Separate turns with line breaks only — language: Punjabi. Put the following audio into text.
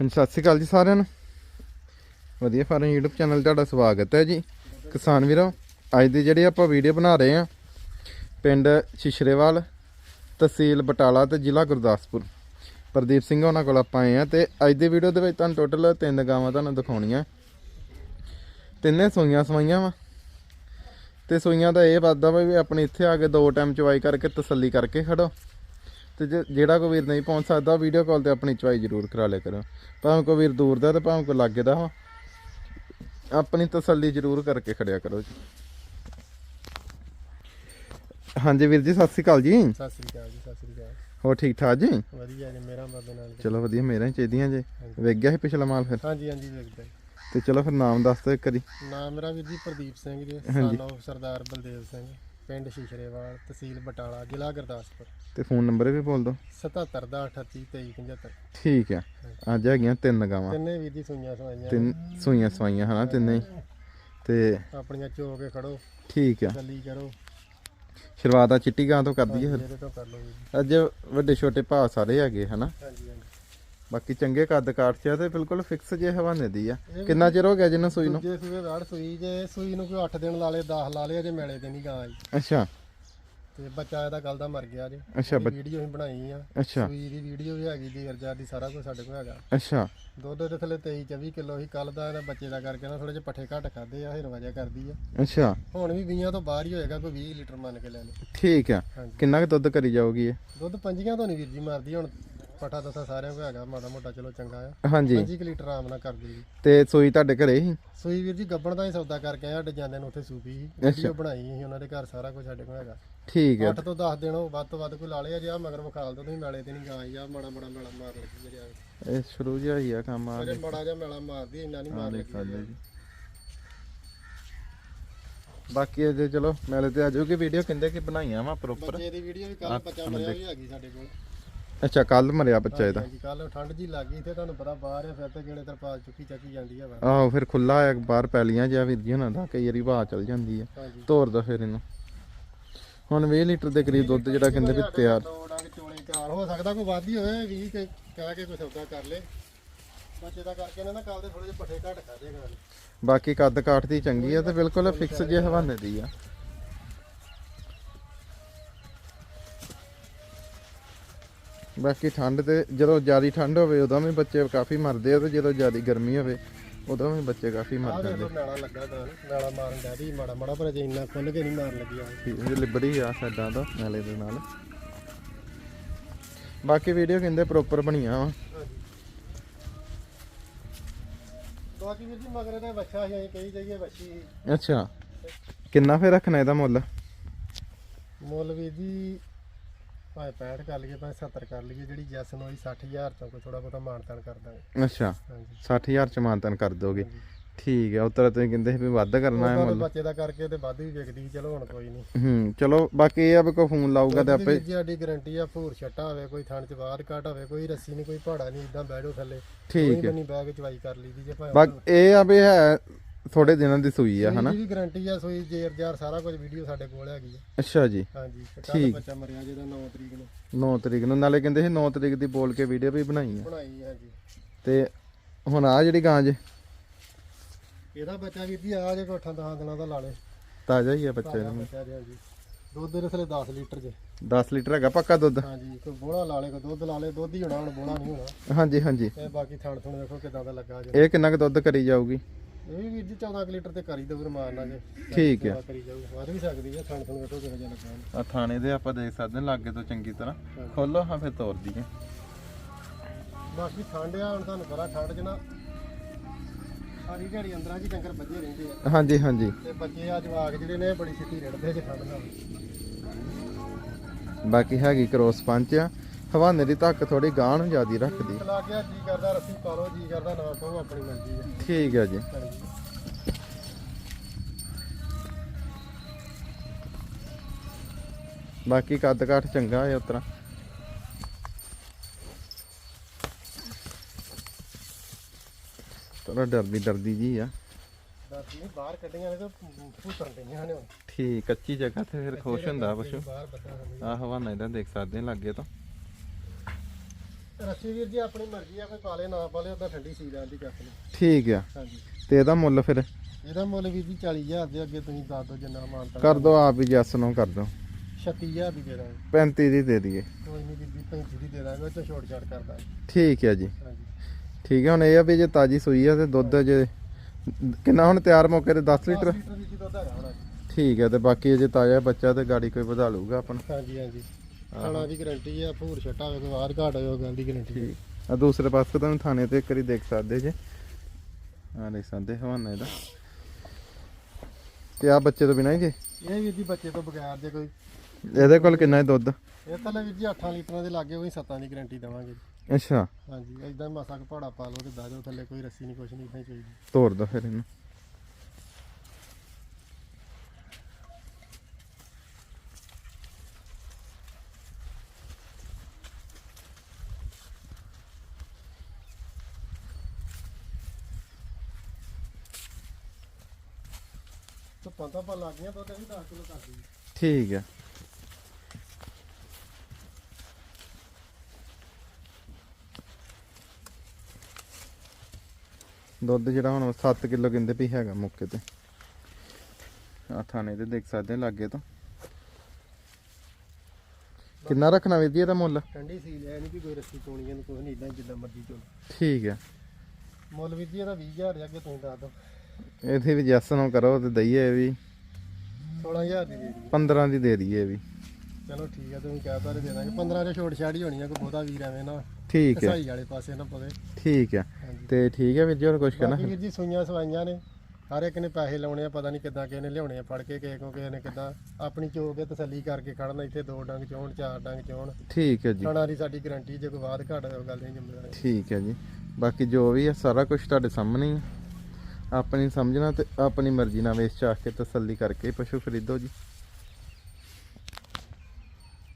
ਹਾਂਜੀ, ਸਤਿ ਸ਼੍ਰੀ ਅਕਾਲ ਜੀ ਸਾਰਿਆਂ ਨੂੰ। ਵਧੀਆ ਫਾਰਮ YouTube ਚੈਨਲ ਤੁਹਾਡਾ ਸਵਾਗਤ ਹੈ ਜੀ। ਕਿਸਾਨ ਵੀਰੋ, ਅੱਜ ਦੀ ਜਿਹੜੀ ਆਪਾਂ ਵੀਡੀਓ ਬਣਾ ਰਹੇ ਹਾਂ, ਪਿੰਡ ਸ਼ਿਸ਼ਰੇਵਾਲ, ਤਹਿਸੀਲ ਬਟਾਲਾ ਤੇ ਜ਼ਿਲ੍ਹਾ ਗੁਰਦਾਸਪੁਰ। ਪ੍ਰਦੀਪ ਸਿੰਘ ਉਹਨਾਂ ਕੋਲ ਆਪਾਂ ਆਏ ਆ ਤੇ ਅੱਜ ਦੀ ਵੀਡੀਓ ਦੇ ਵਿੱਚ ਤੁਹਾਨੂੰ ਟੋਟਲ ਤਿੰਨ ਗਾਵਾਂ ਤੁਹਾਨੂੰ ਦਿਖਾਉਣੀਆਂ। ਤਿੰਨੇ ਸੂਈਆਂ ਸਵਾਈਆਂ ਵਾ। ਤੇ ਸੂਈਆਂ ਦਾ ਇਹ ਵਾਦਾ ਵਾ ਵੀ ਆਪਣੇ ਇੱਥੇ ਆ ਕੇ ਦੋ ਟਾਈਮ ਚਵਾਈ ਕਰਕੇ ਤਸੱਲੀ ਕਰਕੇ ਖੜੋ। ਤੇ ਜੇ- ਜਿਹੜਾ ਕੋਈ ਵੀਰ ਨਹੀਂ ਪਹੁੰਚ ਸਕਦਾ ਵੀਡੀਓ ਕਾਲ ਤੇ ਆਪਣੀ ਚਵਾਈ ਜ਼ਰੂਰ ਕਰਾ ਲਿਆ ਕਰੋ। ਭਾਵੇਂ ਕੋਈ ਵੀਰ ਦੂਰ ਦਾ ਤੇ ਭਾਵੇਂ ਕੋਈ ਲਾਗੇ ਦਾ ਹੋ ਆਪਣੀ ਤਸੱਲੀ ਜ਼ਰੂਰ ਕਰਕੇ ਖੜਿਆ ਕਰੋ ਜੀ। ਹਾਂਜੀ ਵੀਰ ਜੀ ਸਤਿ ਸ਼੍ਰੀ ਅਕਾਲ ਜੀ।
ਸਤਿ ਸ੍ਰੀ ਅਕਾਲ ਜੀ ਸਤਿ ਸ੍ਰੀ ਅਕਾਲ।
ਹੋਰ ਠੀਕ ਠਾਕ ਜੀ?
ਵਧੀਆ ਜੀ ਮੇਰਾ ਬਾਬੇ ਨਾਲ ਜੀ।
ਚਲੋ ਵਧੀਆ ਮੇਰਾ ਹੀ ਚਾਹੀਦੀਆਂ ਜੀ। ਵੇਖ ਗਿਆ ਸੀ ਪਿਛਲਾ ਮਾਲ ਫਿਰ?
ਹਾਂਜੀ ਹਾਂਜੀ ਵੇਖਦਾ ਜੀ।
ਤੇ ਚਲੋ ਫਿਰ ਨਾਮ ਦੱਸ ਦਿਓ ਇੱਕ ਵਾਰੀ।
ਨਾਮ ਮੇਰਾ ਵੀਰ ਜੀ ਪ੍ਰਦੀਪ ਸਿੰਘ ਜੀ of ਸਰਦਾਰ ਬਲਦੇਵ ਸਿੰਘ। ਪਿੰਡ ਸ਼ਿਸ਼ਰੇਵਾਲ ਤਹਿਸੀਲ ਬਟਾਲਾ ਜ਼ਿਲ੍ਹਾ ਗੁਰਦਾਸਪੁਰ।
ਤੇ ਫੋਨ ਨੰਬਰ ਵੀ ਬੋਲ ਦਿਓ।
77 ਦਾ 38 23 75
ਠੀਕ ਆ। ਅੱਜ ਹੈਗੀਆਂ ਤਿੰਨ ਗਾਵਾਂ।
ਤਿੰਨੇ ਵੀਰ ਜੀ ਸੂਈਆਂ ਸਵਾਈਆਂ।
ਤਿੰਨ ਸੂਈਆਂ ਸਵਾਈਆਂ ਹਨਾ ਤਿੰਨੇ ਹੀ। ਤੇ
ਆਪਣੀਆਂ ਚੋ ਕੇ ਖੜੋ।
ਠੀਕ ਆ।
ਗੱਲੀ ਕਰੋ।
ਸ਼ੁਰੂਆਤ ਆ ਚਿੱਟੀ ਗਾਂ ਤੋਂ ਕਰਦੀ ਹੈ ਫਿਰ।
ਇਹਦੇ ਤੋਂ ਕਰ ਲਓ ਵੀਰ ਜੀ।
ਅੱਜ ਵੱਡੇ ਛੋਟੇ ਭਾਅ ਸਾਰੇ ਹੈਗੇ ਹਨਾ।
ਹਾਂਜੀ ਹਾਂਜੀ।
ਬਾਕੀ ਚੰਗੇ ਕੱਦ ਕਾਠ ਚ ਆ ਤੇ ਬਿਲਕੁਲ ਫਿਕਸ ਜੇ ਹਵਾਨੇ ਦੀ ਆ। ਕਿੰਨਾ ਚਿਰ ਹੋ ਗਿਆ ਜਿਹਨੂੰ ਸੂਈ ਨੂੰ?
ਦੂਜੇ ਸੂਏ ਵਾੜ ਸੂਈ ਜੇ ਸੂਈ ਨੂੰ ਕੋਈ 8 ਦਿਨ ਲਾ ਲੇ 10 ਲਾ ਲੇ ਅਜੇ ਮੇਲੇ ਤੇ ਨਹੀਂ ਗਾਂ ਆਈ।
ਅੱਛਾ।
ਤੇ ਬੱਚਾ ਇਹਦਾ ਕੱਲ ਦਾ ਮਰ ਗਿਆ ਜੇ।
ਅੱਛਾ
ਵੀਡੀਓ ਹੀ ਬਣਾਈ ਆ।
ਅੱਛਾ।
ਸੂਈ ਦੀ ਵੀਡੀਓ ਵੀ ਹੈਗੀ ਜੀ ਅਰਜਾ ਦੀ ਸਾਰਾ ਕੁਝ ਸਾਡੇ ਕੋਲ ਹੈਗਾ।
ਅੱਛਾ।
ਦੁੱਧ ਦੇ ਥੱਲੇ 23 24 ਕਿਲੋ ਸੀ ਕੱਲ ਦਾ ਇਹਦਾ ਬੱਚੇ ਦਾ ਕਰਕੇ ਨਾ ਥੋੜੇ ਜਿਹੇ ਪੱਠੇ ਘੱਟ ਖਾਦੇ ਆ ਹਿਰ ਵਜਾ ਕਰਦੀ ਆ।
ਅੱਛਾ।
ਹੁਣ ਵੀ 20 ਤੋਂ ਬਾਹਰ ਹੀ ਹੋਏਗਾ ਕੋਈ 20 ਲੀਟਰ ਮੰਨ ਕੇ ਲੈ ਲੈ
ਠੀਕ ਆ। ਕਿੰਨਾ ਕੁ ਦੁੱਧ ਕਰੀ ਜਾਊਗੀ ਇਹ?
ਦੁੱਧ ਪੰਜੀਆਂ ਤੋਂ ਨਹੀਂ ਵੀਰ ਜੀ ਮਾਰਦੀ ਹੁਣ ਪੱਠਾ ਦੱਸਾ ਸਾਰਿਆਂ ਕੋਲ ਹੈਗਾ ਮਾੜਾ ਮੋਟਾ ਚਲੋ ਚੰਗਾ ਆ।
ਹਾਂਜੀ।
5 ਲੀਟਰ ਆਰਾਮ ਨਾਲ ਕਰ ਦੇਗੀ
ਤੇ ਸੂਈ ਤੁਹਾਡੇ ਘਰੇ ਹੀ
ਸੂਈ ਵੀਰ ਜੀ ਗੱਬਣ ਦਾ ਹੀ ਸੌਦਾ ਕਰਕੇ ਆਇਆ ਸਾਡੇ ਜਾਂਦੇ ਨੂੰ ਉੱਥੇ ਸੂਪੀ ਸੀ। ਵੀਡੀਓ ਬਣਾਈ ਸੀ ਉਹਨਾਂ ਦੇ ਘਰ ਸਾਰਾ ਕੁਝ ਸਾਡੇ ਕੋਲ ਹੈਗਾ।
ਠੀਕ ਆ।
8 ਤੋਂ 10 ਦਿਨ ਉਹ ਵੱਧ ਤੋਂ ਵੱਧ ਕੋਈ ਲਾ ਲਿਆ ਜੇ ਆ ਮਗਰ ਵਿਖਾਲ ਦੋ ਤੁਸੀਂ ਮੈਲੇ ਤੇ ਨਹੀਂ ਗਾਂ ਜਾ ਮਾੜਾ ਮਾੜਾ ਮੇਲਾ ਮਾਰ ਲੱਗੀ ਜਿਹੜੇ
ਇਹ ਸ਼ੁਰੂ ਜਿਹਾ ਹੀ ਆ ਕੰਮ ਆ।
ਮਾੜਾ ਜਿਹਾ ਮੇਲਾ ਮਾਰਦੀ ਇੰਨਾ ਨਹੀਂ ਮਾਰ ਲੱਗੀ।
ਜੀ। ਬਾਕੀ ਅਜੇ ਚਲੋ ਮੇਲੇ ਤੇ ਆ ਜਾਊਗੀ ਵੀਡੀਓ ਕਹਿੰਦੇ ਕਿ ਬਣਾਈਆਂ ਵਾ ਪ੍ਰੋਪਰ
ਬੱਚੇ ਦੀ ਵੀਡੀਓ ਵੀ ਕੱਲ ਬੱਚਾ ਮਰਿਆ ਵੀ ਹੈਗੀ ਸਾਡੇ ਕੋਲ।
ਅੱਛਾ ਕੱਲ ਮਰਿਆ ਬੱਚਾ ਇਹਦਾ।
ਕੱਲ ਠੰਡ ਜੀ ਲੱਗ ਗਈ ਤੇ ਤੁਹਾਨੂੰ ਪਤਾ ਬਾਹਰ ਆ ਫਿਰ ਤੇ ਕਿਹੜੇ ਤਰਪਾਲ ਚੁੱਕੀ ਚੱਕੀ ਜਾਂਦੀ ਆ ਵਾ
ਆਹੋ ਫਿਰ ਖੁੱਲਾ ਆ ਬਾਹਰ ਪੈਲੀਆਂ ਜਿਹਾ ਵੀਰ ਜੀ ਉਹਨਾਂ ਦਾ ਕਈ ਵਾਰੀ ਹਵਾ ਚੱਲ ਜਾਂਦੀ ਆ।
ਹਾਂਜੀ।
ਤੋਰ ਦੋ ਫਿਰ ਇਹਨੂੰ। ਹੁਣ 20 ਲੀਟਰ ਦੇ ਕਰੀਬ ਦੁੱਧ ਜਿਹੜਾ ਕਹਿੰਦੇ ਵੀ ਤਿਆਰ।
ਦੋ ਡੰਗ ਚੋਲੇ ਚਾਰ ਹੋ ਸਕਦਾ ਕੋਈ ਵੱਧ ਹੀ ਹੋਵੇ 20 ਕੇ ਕਹਿ ਕੇ ਕੋਈ ਸੌਦਾ ਕਰ ਲੇ। ਬੱਚੇ ਦਾ ਕਰਕੇ ਦਾ ਕੱਲ ਦੇ ਥੋੜੇ ਜਿਹੇ ਪੱਠੇ ਘੱਟ ਖਾਦੇ ਕਰਾਂ
ਬਾਕੀ ਕੱਦ ਕਾਠ ਦੀ ਚੰਗੀ ਆ ਤੇ ਬਿਲਕੁਲ ਫਿਕਸ ਜੇ ਹਵਾਨੇ ਦੀ ਆ। ਬਾਕੀ ਠੰਡ ਤੇ ਜਦੋਂ ਜ਼ਿਆਦਾ ਠੰਡ ਹੋਵੇ ਉਦੋਂ ਵੀ ਬੱਚੇ ਕਾਫੀ ਮਰਦੇ ਆ ਤੇ ਜਦੋਂ ਜ਼ਿਆਦਾ ਗਰਮੀ ਹੋਵੇ ਉਦੋਂ ਵੀ ਬੱਚੇ ਕਾਫੀ ਮਰ ਜਾਂਦੇ
ਨਾਲਾ ਲੱਗਾ ਤਾਂ ਨਾਲਾ ਮਾਰਨ ਦਾ ਵੀ ਮਾੜਾ ਮਾੜਾ ਪਰ ਅਜੇ ਇੰਨਾ ਖੁੱਲ ਕੇ ਨਹੀਂ ਮਾਰਨ ਲੱਗਿਆ।
ਇਹ ਲਿਬੜੀ ਆ ਸਾਡਾ ਤੋਂ ਨਾਲੇ ਦੇ ਨਾਲ। ਬਾਕੀ ਵੀਡੀਓ ਕਹਿੰਦੇ ਪ੍ਰੋਪਰ ਬਣੀਆਂ ਵਾ।
ਹਾਂਜੀ। ਬਾਕੀ ਵੀਰ ਜੀ ਮਗਰ ਇਹਦਾ ਬੱਚਾ ਸੀ ਅਸੀਂ ਕਹੀ ਜਾਈਏ ਬੱਚੀ ਸੀ।
ਅੱਛਾ। ਕਿੰਨਾ ਫੇਰ ਰੱਖਣਾ ਇਹਦਾ ਮੁੱਲ?
ਮੁੱਲ ਵੀਰ ਜੀ ਭਾਵੇਂ 65 ਕਰ ਲਈਏ ਭਾਵੇਂ 70 ਕਰ ਲਈਏ ਜਿਹੜੀ ਜੈਸਨ ਹੋਈ 60000 ਤੋਂ ਕੋਈ ਥੋੜਾ ਬਹੁਤਾ ਮਾਨਤਾਨ ਕਰ ਦਾਂਗੇ।
ਅੱਛਾ
ਹਾਂਜੀ।
60000 ਚ ਮਾਨਤਨ ਕਰ ਦੋਗੇ। ਠੀਕ ਹੈ ਉਤਰਾ ਤੁਸੀਂ ਕਹਿੰਦੇ ਸੀ ਵੀ ਵੱਧ ਕਰਨਾ ਹੈ ਮੁੱਲ।
ਬੱਚੇ ਦਾ ਕਰਕੇ ਤੇ ਵੱਧ ਵੀ ਵਿਕਦੀ ਸੀ, ਚਲੋ ਹੁਣ ਕੋਈ ਨਹੀਂ।
ਹੂੰ ਚਲੋ ਬਾਕੀ ਇਹ ਆ ਵੀ ਕੋਈ ਫੋਨ ਲਾਊਗਾ ਤੇ ਆਪੇ
ਜੀ ਸਾਡੀ ਗਾਰੰਟੀ ਆ ਭੂਰ ਛੱਟਾ ਹੋਵੇ ਕੋਈ ਥਣ ਚ ਬਾਹਰ ਘਾਟ ਹੋਵੇ ਕੋਈ ਰੱਸੀ ਨਹੀਂ ਕੋਈ ਪਹਾੜਾ ਨਹੀਂ ਇਦਾਂ ਬੈਠੋ ਥੱਲੇ।
ਠੀਕ ਹੈ।
ਨਹੀਂ ਕੇ ਚਵਾਈ ਕਰ ਲਈਦੀ ਜੇ ਭਾਵੇਂ
ਬਾਕੀ ਇਹ ਆ ਵੀ ਹੈ ਥੋੜੇ ਦਿਨਾਂ ਦੀ ਸੂਈ ਆ ਹਨਾ?
ਇਹਦੀ ਵੀ ਗਾਰੰਟੀ ਆ ਸੋਈ ਜੇਰ ਜਾਰ ਸਾਰਾ ਕੁਝ ਵੀਡੀਓ ਸਾਡੇ ਕੋਲ ਹੈਗੀ ਆ।
ਅੱਛਾ ਜੀ।
ਹਾਂਜੀ ਕੱਲ। ਬੱਚਾ ਮਰਿਆ ਜਿਹਦਾ 9 ਤਰੀਕ ਨੂੰ।
9 ਤਰੀਕ ਨੂੰ ਨਾਲੇ ਕਹਿੰਦੇ ਸੀ 9 ਤਰੀਕ ਦੀ ਬੋਲ ਕੇ ਵੀਡੀਓ ਵੀ ਬਣਾਈ ਆ।
ਬਣਾਈ ਆ ਜੀ
ਤੇ ਹੁਣ ਆ ਜਿਹੜੀ ਗਾਂ ਜੇ।
ਇਹਦਾ ਬੱਚਾ ਵੀਰ ਜੀ ਆ ਜੇ ਕੋਠਾਂ 10 ਦਿਨਾਂ ਦਾ ਲਾ ਲੇ।
ਤਾਜ਼ਾ ਹੀ ਆ ਬੱਚਾ ਇਹਦਾ
ਦੁੱਧ ਦੇ ਥਲੇ 10 ਲੀਟਰ ਜੇ।
10 ਲੀਟਰ ਹੈਗਾ ਪੱਕਾ ਦੁੱਧ?
ਹਾਂਜੀ ਕੋਈ ਬੋਲਾ ਲਾ ਲੇ ਕੋਈ ਦੁੱਧ ਲਾ ਲੇ ਦੁੱਧ ਹੀ ਹੋਣਾ ਹੁਣ ਬੋਲਾ ਨਹੀਂ ਹੋਣਾ।
ਹਾਂਜੀ ਹਾਂਜੀ।
ਤੇ ਬਾਕੀ ਥਣ ਥਣ ਵੇਖੋ ਕਿਦਾਂ ਦਾ ਲੱਗਾ ਜੇ।
ਇਹ ਕਿੰਨਾ ਕੁ ਦੁੱਧ ਕਰੀ ਜਾਊਗੀ?
ਇਹ ਵੀਰ ਜੀ 14 ਕੁ ਲੀਟਰ ਤੇ ਕਰੀ ਦੋ ਫਿਰ ਮਾਰਨਾ ਜੇ।
ਠੀਕ ਹੈ।
ਸੇਵਾ ਕਰੀ ਜਾਊ ਵੱਧ ਵੀ ਸਕਦੀ ਹੈ ਥਣ ਥਣ ਵੇਖੋ ਕਿਹੋ ਜਿਹਾ ਲੱਗਾ ਉਹਨੂੰ।
ਆ ਥਾਣੇ ਦੇ ਆਪਾਂ ਦੇਖ ਸਕਦੇ ਹਾਂ ਲਾਗੇ ਤੋਂ ਚੰਗੀ ਤਰ੍ਹਾਂ। ਖੋਲੋ ਹਾਂ ਫਿਰ ਤੋਰ ਦਈਏ
ਬਾਕੀ ਠੰਡ ਆ ਹੁਣ ਤੁਹਾਨੂੰ ਪਤਾ ਠੰਡ ਚ ਨਾ ਸਾਰੀ ਦਿਹਾੜੀ ਅੰਦਰਾਂ 'ਚ ਹੀ ਡੰਗਰ ਵੱਜੇ ਰਹਿੰਦੇ ਆ।
ਹਾਂਜੀ ਹਾਂਜੀ।
ਤੇ ਬੱਚੇ ਆ ਜਵਾਕ ਜਿਹੜੇ ਨੇ ਇਹ ਬੜੀ ਛੇਤੀ ਰਿੜਦੇ ਜੇ ਠੰਡ ਨਾਲ।
ਬਾਕੀ ਹੈਗੀ ਕ੍ਰੋਸ ਪੰਚ ਆ। ਹਵਾਨੇ ਦੀ ਧੱਕ ਥੋੜੀ ਗਾਂ ਨੂੰ ਜ਼ਿਆਦੀ ਰੱਖਦੀ।
ਲੱਗ ਗਿਆ ਜੀ ਕਰਦਾ ਰੱਸੀ ਪਾ ਲਓ ਜੀ ਕਰਦਾ ਨਾ ਪਾਓ ਆਪਣੀ ਮਰਜ਼ੀ ਆ।
ਠੀਕ ਹੈ ਜੀ। ਬਾਕੀ ਕੱਦ ਕਾਠ ਚੰਗਾ ਹੈ ਉਤਰਾ। ਥੋੜਾ ਡਰਦੀ ਡਰਦੀ ਜੀ ਆ।
ਨਹੀਂ ਬਾਹਰ ਕੱਢੀਆਂ ਨੇ ਤਾਂ ਭੂਤਰ ਪਈਆਂ ਨੇ ਹੁਣ।
ਠੀਕ ਕੱਚੀ ਜਗ੍ਹਾ ਤੇ ਫਿਰ ਖੁਸ਼ ਹੁੰਦਾ ਪਸ਼ੂ।
ਬਾਹਰ ਬੱਦਾ
ਆ ਹਵਾਨਾ ਇਹਦਾ ਦੇਖ ਸਕਦੇ ਹਾਂ ਲਾਗੇ ਤੋਂ।
ਰੱਸੀ ਵੀਰ ਜੀ ਆਪਣੀ ਮਰਜ਼ੀ ਆ ਕੋਈ ਪਾਲੇ ਨਾ ਪਾਲੇ ਉਹਦਾ ਠੰਡੀ ਸੀ ਜਾਂਦੀ ਕੱਟ ਨੂੰ
ਠੀਕ ਆ।
ਹਾਂਜੀ।
ਤੇ ਇਹਦਾ ਮੁੱਲ ਫਿਰ?
ਇਹਦਾ ਮੁੱਲ ਵੀਰ ਜੀ 40000 ਦੇ ਅੱਗੇ ਤੁਸੀਂ ਦੱਸ ਦਿਓ ਜਿੰਨਾ ਮਾਨਤਾ
ਕਰ ਦੋ ਆਪ ਹੀ ਜੱਸ ਨੂੰ ਕਰ ਦੋ
36000 ਦੀ ਦੇ ਦਾਂਗੇ।
35 ਦੀ ਦੇ ਦਈਏ।
ਕੋਈ ਨਹੀਂ ਵੀਰ ਜੀ 35 ਦੀ ਦੇ ਦਾਂਗੇ ਉਹ 'ਚ ਛੋਟ ਛਾਟ ਕਰ ਦਾਂਗੇ।
ਠੀਕ ਹੈ ਜੀ।
ਹਾਂਜੀ।
ਠੀਕ ਹੈ ਹੁਣ ਇਹ ਆ ਵੀ ਜੇ ਤਾਜੀ ਸੂਈ ਆ ਤੇ ਦੁੱਧ ਜੇ ਕਿੰਨਾ ਹੁਣ ਤਿਆਰ ਮੌਕੇ ਤੇ 10 ਲੀਟਰ?
10 ਲੀਟਰ ਵੀਰ ਜੀ ਦੁੱਧ ਹੈਗਾ ਹੋਣਾ
ਠੀਕ ਹੈ ਤੇ ਬਾਕੀ ਜੇ ਤਾਜ਼ਾ ਬੱਚਾ ਤੇ ਗਾੜੀ ਕੋਈ ਵਧਾ ਲਊਗਾ ਆਪਣਾ
ਹਾਂਜੀ ਹਾਂਜੀ। ਖਾਣਾ ਦੀ ਗਾਰੰਟੀ ਆ ਭੂਰ ਛਟਾ ਹੋਵੇ ਕੋਈ ਬਾਹਰ ਘਾਟ ਹੋਵੇ ਉਹ ਗੱਲ ਦੀ ਗਾਰੰਟੀ
ਠੀਕ। ਆ ਦੂਸਰੇ ਪਾਸੇ ਤੁਹਾਨੂੰ ਥਾਣੇ ਤੇ ਇੱਕ ਵਾਰੀ ਦੇਖ ਸਕਦੇ ਜੇ। ਆ ਦੇਖ ਸਕਦੇ ਹਵਾਨਾ ਇਹਦਾ। ਤੇ ਆ ਬੱਚੇ ਤੋਂ ਬਿਨਾਂ ਹੀ ਜੇ?
ਇਹ ਵੀਰ ਜੀ ਬੱਚੇ ਤੋਂ ਬਗੈਰ ਜੇ ਕੋਈ।
ਇਹਦੇ ਕੋਲ ਕਿੰਨਾ ਹੈ ਦੁੱਧ?
ਇਹ ਤਾਂ ਵੀਰ ਜੀ 8 ਲੀਟਰਾਂ ਦੇ ਲਾਗੇ ਉਹੀ 7 ਦੀ ਗਾਰੰਟੀ ਦਵਾਂਗੇ।
ਅੱਛਾ।
ਹਾਂਜੀ ਇਦਾਂ ਮਾਸਾ ਕੁ ਪਹਾੜਾ ਪਾ ਲਓ ਤੇ ਬਹਿ ਜਾਓ ਥੱਲੇ ਕੋਈ ਰੱਸੀ ਨਹੀਂ ਕੁਛ ਨਹੀਂ ਹੀ ਚਾਹੀਦੀ।
ਤੋੜ ਦੋ ਫਿਰ ਇਹਨੂੰ।
ਤੇ ਪੰਤਾ ਪਾ ਲੱਗ ਗਿਆ ਦੁੱਧ ਵੀ 10 ਕਿਲੋ ਕਰ ਦੀ
ਠੀਕ ਹੈ। ਦੁੱਧ ਜਿਹੜਾ ਹੁਣ 7 ਕਿਲੋ ਕਹਿੰਦੇ ਵੀ ਹੈਗਾ ਮੌਕੇ ਤੇ। ਆ ਥਾਣੇ ਤੇ ਦੇਖ ਸਕਦੇ ਹੋ ਲਾਗੇ ਤੋਂ। ਕਿੰਨਾ ਰੱਖਣਾ ਵੀਰ ਜੀ ਇਹਦਾ ਮੁੱਲ?
ਠੰਡੀ ਸੀ ਲੈ ਨਹੀਂ ਵੀ ਕੋਈ ਰੱਸੀ ਪਾਉਣੀ ਇਹਨੂੰ ਕੁਛ ਨਹੀਂ ਇਦਾਂ ਜਿੱਦਾਂ ਮਰਜ਼ੀ ਚੋਲ
ਠੀਕ ਹੈ।
ਮੁੱਲ ਵੀਰ ਜੀ ਇਹਦਾ 20000 ਦੇ ਅੱਗੇ ਤੁਸੀਂ ਦੱਸ ਦਿਓ।
ਇਹਦੇ ਵੀ ਜੈਸ ਨੂੰ ਕਰੋ ਤੇ ਦਈਏ ਵੀ।
16000 ਦੀ ਦੇ ਦੀ
15 ਦੀ ਦੇ ਦਈਏ ਵੀ।
ਚਲੋ ਠੀਕ ਹੈ ਤੁਸੀਂ ਕਹਿ ਤਾਰੇ ਦੇ ਦਾਂਗੇ 15 ਦੇ ਛੋਟ ਛਾੜੀ ਹੋਣੀ ਆ ਕੋਈ ਬਹੁਤਾ ਵੀਰ ਐਵੇਂ ਨਾ
ਠੀਕ ਹੈ
ਕਸਾਈ ਵਾਲੇ ਪਾਸੇ ਨਾ ਪਵੇ।
ਠੀਕ ਹੈ ਤੇ ਠੀਕ ਹੈ ਵੀਰ ਜੀ ਹੋਰ ਕੁਝ ਕਹਿਣਾ?
ਵੀਰ ਜੀ ਸੂਈਆਂ ਸਵਾਈਆਂ ਨੇ ਹਰ ਇੱਕ ਨੇ ਪੈਸੇ ਲਾਉਣੇ ਆ ਪਤਾ ਨਹੀਂ ਕਿੱਦਾਂ ਕਿਸੇ ਨੇ ਲਿਆਉਣੇ ਆ ਫੜ ਕੇ ਕਿਸੇ ਕੋ ਕਿਸੇ ਨੇ ਕਿੱਦਾਂ ਆਪਣੀ ਚੋ ਕੇ ਤਸੱਲੀ ਕਰਕੇ ਖੜਨਾ ਇੱਥੇ ਦੋ ਡੰਗ ਚੋਣ ਚਾਰ ਡੰਗ ਚੋਣ।
ਠੀਕ ਹੈ ਜੀ।
ਖਾਣਾ ਦੀ ਸਾਡੀ ਗਾਰੰਟੀ ਜੇ ਕੋਈ ਬਾਅਦ ਘਾਟ ਗੱਲ ਨਹੀਂ ਜ਼ਿੰਮੇਵਾਰੀ।
ਠੀਕ ਹੈ ਜੀ। ਬਾਕੀ ਜੋ ਵੀ ਹੈ ਸਾਰਾ ਕੁਝ ਤੁਹਾਡੇ ਸਾਹਮਣੇ ਹੈ ਆਪਣੀ ਸਮਝਣਾ ਤੇ ਆਪਣੀ ਮਰਜ਼ੀ ਨਾਲ ਵੇਚ ਚਾਹ ਕੇ ਤਸੱਲੀ ਕਰਕੇ ਪਸ਼ੂ ਖਰੀਦੋ ਜੀ।